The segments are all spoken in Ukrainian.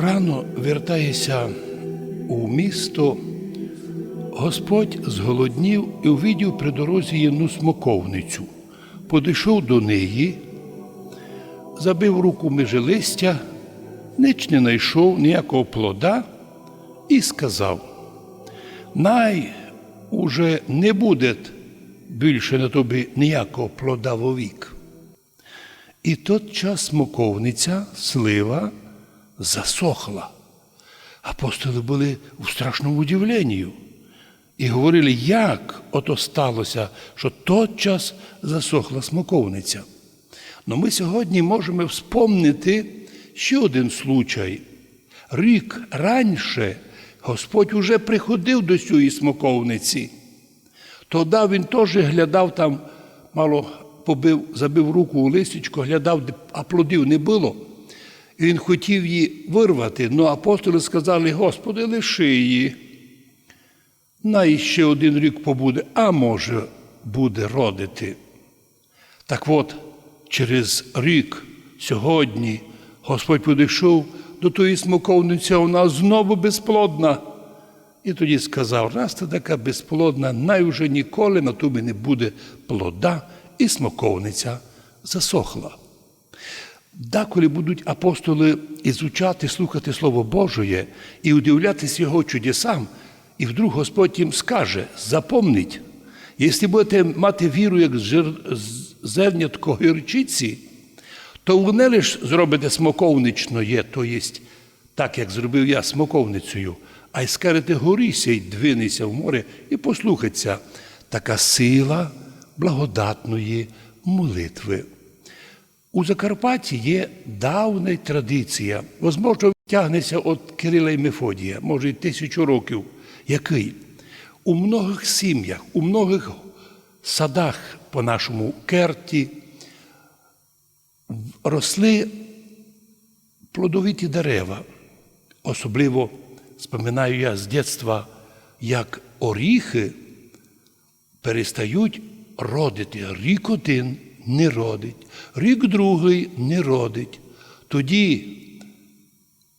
Рано вертається у місто, Господь зголоднів і увидів при дорозі одну смоковницю. Подійшов до неї, забив руку між листя, ніч не знайшов ніякого плода і сказав: Най уже не буде більше на тобі ніякого плода вовік. І тот час смоковниця, слива, засохла. Апостоли були у страшному удивленні і говорили, як ото сталося, що тотчас засохла смоковниця. Но ми сьогодні можемо вспомнити ще один случай. Рік раніше Господь уже приходив до цієї смоковниці. Тоді він теж глядав там, мало побив, забив руку у листечко, глядав, а плодів не було. Він хотів її вирвати, але апостоли сказали, Господи, лиши її. На ще один рік побуде, а може, буде родити. Так от, через рік сьогодні Господь підійшов до тої смоковниці, вона знову безплодна. І тоді сказав, раз ти така безплодна, най уже ніколи на тобі не буде плода, і смоковниця засохла. Деколи будуть апостоли ізучати, слухати Слово Божє і удивлятися Його чудесам, і вдруг Господь їм скаже, запомніть, якщо будете мати віру, як зернятко гірчиці, то ви не лише зробите смоковничноє, то єсть так, як зробив я смоковницею, а й скажете горися й двинися в море і послухаться. Така сила благодатної молитви. У Закарпатті є давня традиція, можливо, тягнеться від Кирила і Мефодія, може й тисячу років, який у многих сім'ях, у многих садах по нашому керті росли плодовиті дерева. Особливо споминаю я з дитинства, як оріхи перестають родити. Рік один не родить, рік другий не родить. Тоді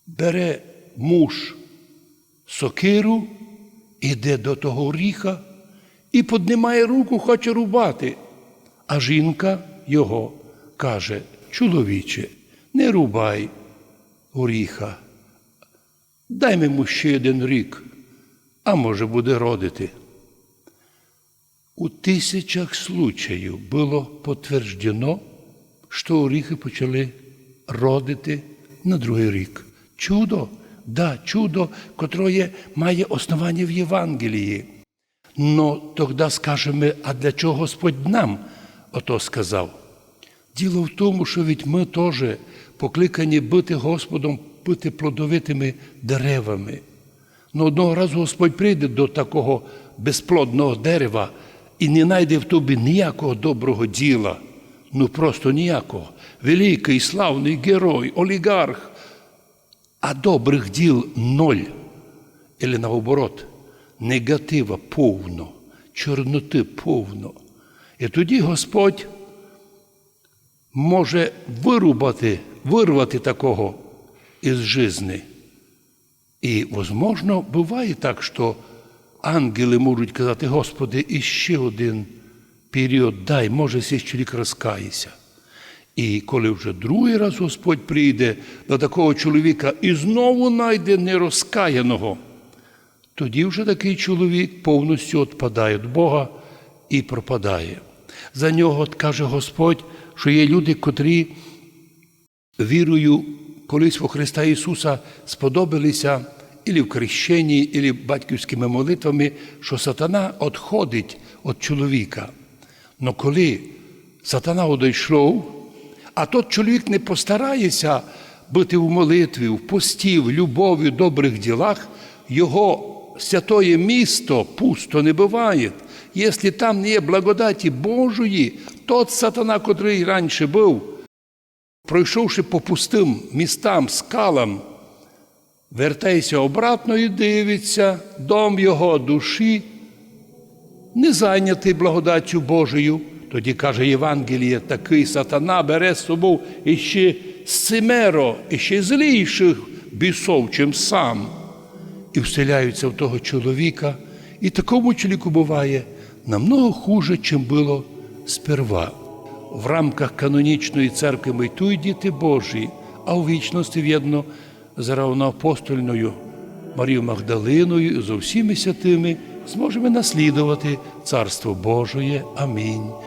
бере муж сокиру, іде до того оріха і піднімає руку, хоче рубати. А жінка його каже: чоловіче, не рубай оріха, дай йому ще один рік, а може буде родити. У тисячах случаїв було підтверджено, що оріхи почали родити на другий рік. Чудо, да, чудо, котре має основання в Євангелії. Но тоді скажемо, а для чого Господь нам ото сказав? Діло в тому, що від ми теж покликані бути Господом, бути плодовитими деревами. Но одного разу Господь прийде до такого безплодного дерева і не знайде в тобі ніякого доброго діла, ну просто ніякого. Великий, славний герой, олігарх, а добрих діл ноль. Или наоборот, негатива повно, чорноти повно. І тоді Господь може вирубати, вирвати такого із жизни. І, можливо, буває так, що ангели можуть казати, Господи, іще один період дай, може, сей чоловік розкається. І коли вже другий раз Господь прийде до такого чоловіка і знову знайде нерозкаяного, тоді вже такий чоловік повністю відпадає від Бога і пропадає. За нього каже Господь, що є люди, котрі вірою колись во Христа Ісуса сподобалися ілі в крещенні, ілі батьківськими молитвами, що сатана відходить від чоловіка. Но коли сатана одійшов, а тот чоловік не постарається бути в молитві, в пості, в любові, в добрих ділах, його святое місто пусто не буває. Якщо там не є благодаті Божої, тот сатана, котрий раніше був, пройшовши по пустим містам, скалам, вертається обратно і дивиться, дом його душі не зайнятий благодаттю Божою. Тоді каже Євангеліє, такий сатана бере з собою іще семеро, іще зліших бісов, чим сам, і вселяються в того чоловіка, і такому чоловіку буває намного хуже, чим було сперва. В рамках канонічної церкви ми й тут діти Божі, а у вічності в'єдно з равноапостольною Марією Магдалиною і зо всіми святими зможемо наслідувати Царство Божоє. Амінь.